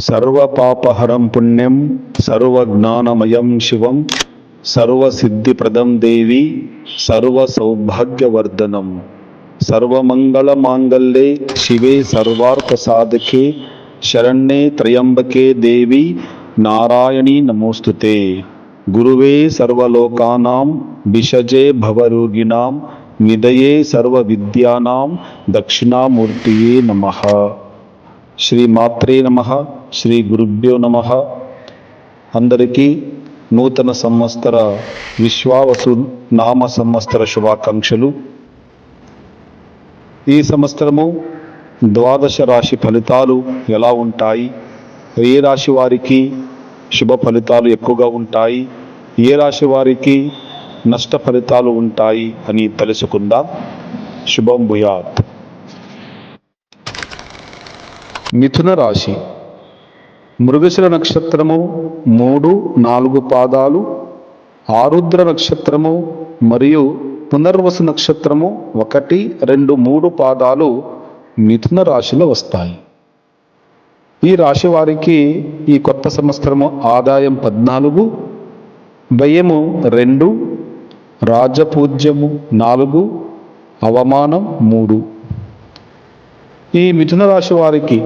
సర్వపాపహరం పుణ్యం సర్వజ్ఞానమయం శివం సర్వసిద్ధిప్రదం దేవి సర్వసౌభాగ్యవర్ధనం. సర్వమంగళమాంగళ్యే శివే సర్వార్థసాధకే శరణ్యే త్రయంబకే దేవి నారాయణీ నమోస్తుతే. గురువే సర్వలోకానాం విషజే భవరోగిణాం నిదయే సర్వవిద్యానాం దక్షిణామూర్తియే నమ. శ్రీమాత్రే నమ. శ్రీ గురుభ్యో నమ. అందరికీ నూతన సంవత్సర విశ్వావసు నామ సంవత్సర శుభాకాంక్షలు. ఈ సంవత్సరము ద్వాదశ రాశి ఫలితాలు ఎలా ఉంటాయి? ఏ రాశి వారికి శుభ ఫలితాలు ఎక్కువగా ఉంటాయి? ఏ రాశి వారికి నష్ట ఫలితాలు ఉంటాయి అని తెలుసుకుందాం. శుభం భూయాత్. మిథున రాశి. మృగశిర నక్షత్రము మూడు నాలుగు పాదాలు ఆరుద్ర నక్షత్రము మరియు పునర్వసు నక్షత్రము ఒకటి రెండు మూడు పాదాలు మిథున రాశిలో వస్తాయి. ఈ రాశి వారికి ఈ కొత్త సంవత్సరము ఆదాయం పద్నాలుగు వ్యయము రెండు రాజపూజ్యము నాలుగు అవమానం మూడు. ఈ మిథున రాశి వారికి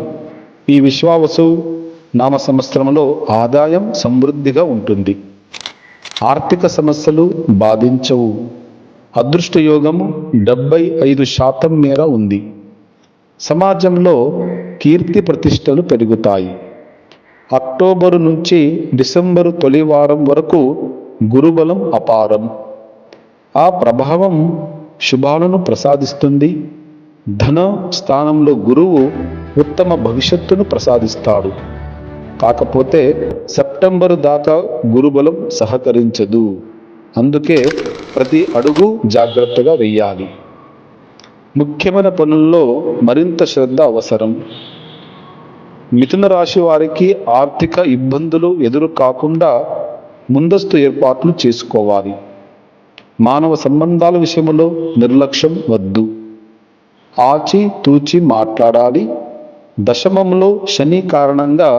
ఈ విశ్వావసు నామ సంవత్సరంలో ఆదాయం సమృద్ధిగా ఉంటుంది. ఆర్థిక సమస్యలు బాధించవు. అదృష్ట యోగం డెబ్బై ఐదు శాతం మేర ఉంది. సమాజంలో కీర్తి ప్రతిష్టలు పెరుగుతాయి. అక్టోబరు నుంచి డిసెంబరు తొలి వారం వరకు గురుబలం అపారం. ఆ ప్రభావం శుభాలను ప్రసాదిస్తుంది. ధన స్థానంలో గురువు ఉత్తమ భవిష్యత్తును ప్రసాదిస్తాడు. కాకపోతే సెప్టెంబరు దాకా గురుబలం సహకరించదు. అందుకే ప్రతి అడుగు జాగ్రత్తగా వెయ్యాలి ముఖ్యమైన పనుల్లో మరింత శ్రద్ధ అవసరం. మిథున రాశి వారికి ఆర్థిక ఇబ్బందులు ఎదురు కాకుండా ముందస్తు ఏర్పాట్లు చేసుకోవాలి. మానవ సంబంధాల విషయంలో నిర్లక్ష్యం వద్దు. ఆచి తూచి మాట్లాడాలి. దశమంలో శని కారణంగా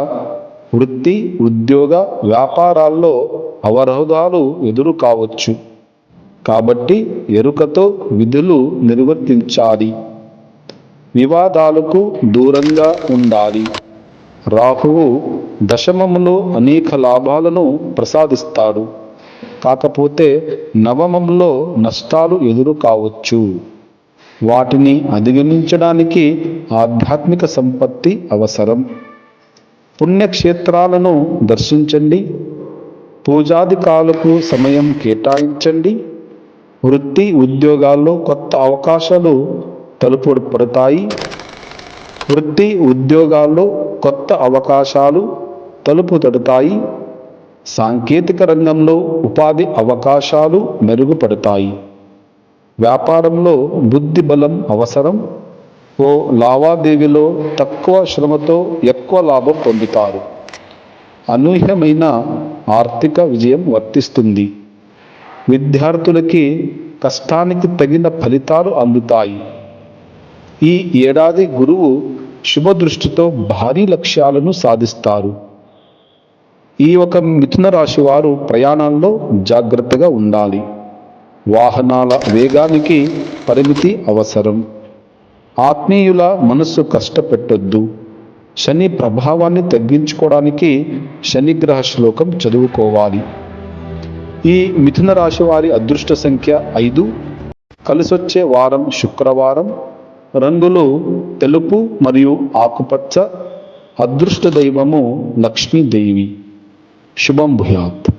వృత్తి ఉద్యోగ వ్యాపారాల్లో అవరోధాలు ఎదురు కావచ్చు. కాబట్టి ఎరుకతో విధులు నిర్వర్తించాలి. వివాదాలకు దూరంగా ఉండాలి. రాహువు దశమములో అనేక లాభాలను ప్రసాదిస్తాడు. కాకపోతే నవమంలో నష్టాలు ఎదురు కావచ్చు. వాటిని అధిగమించడానికి ఆధ్యాత్మిక సంపత్తి అవసరం. పుణ్యక్షేత్రాలను దర్శించండి. పూజాధికారులకు సమయం కేటాయించండి. వృత్తి ఉద్యోగాల్లో కొత్త అవకాశాలు తలుపు పడతాయి వృత్తి ఉద్యోగాల్లో కొత్త అవకాశాలు తలుపు తడతాయి సాంకేతిక రంగంలో ఉపాధి అవకాశాలు మెరుగుపడతాయి. వ్యాపారంలో బుద్ధి బలం అవసరం. ఓ లావాదేవీలో తక్కువ శ్రమతో ఎక్కువ లాభం పొందుతారు. అనూహ్యమైన ఆర్థిక విజయం వర్తిస్తుంది. విద్యార్థులకి కష్టానికి తగిన ఫలితాలు అందుతాయి. ఈ ఏడాది గురువు శుభదృష్టితో భారీ లక్ష్యాలను సాధిస్తారు. ఈ ఒక మిథున రాశి వారు ప్రయాణాల్లో జాగ్రత్తగా ఉండాలి. వాహనాల వేగానికి పరిమితి అవసరం. ఆత్మీయుల మనస్సు కష్టపెట్టొద్దు. శని ప్రభావాన్ని తగ్గించుకోవడానికి శనిగ్రహ శ్లోకం చదువుకోవాలి. ఈ మిథున రాశి వారి అదృష్ట సంఖ్య ఐదు. కలిసొచ్చే వారం శుక్రవారం. రంగులు తెలుపు మరియు ఆకుపచ్చ. అదృష్ట దైవము లక్ష్మీదేవి. శుభం భూయాత్.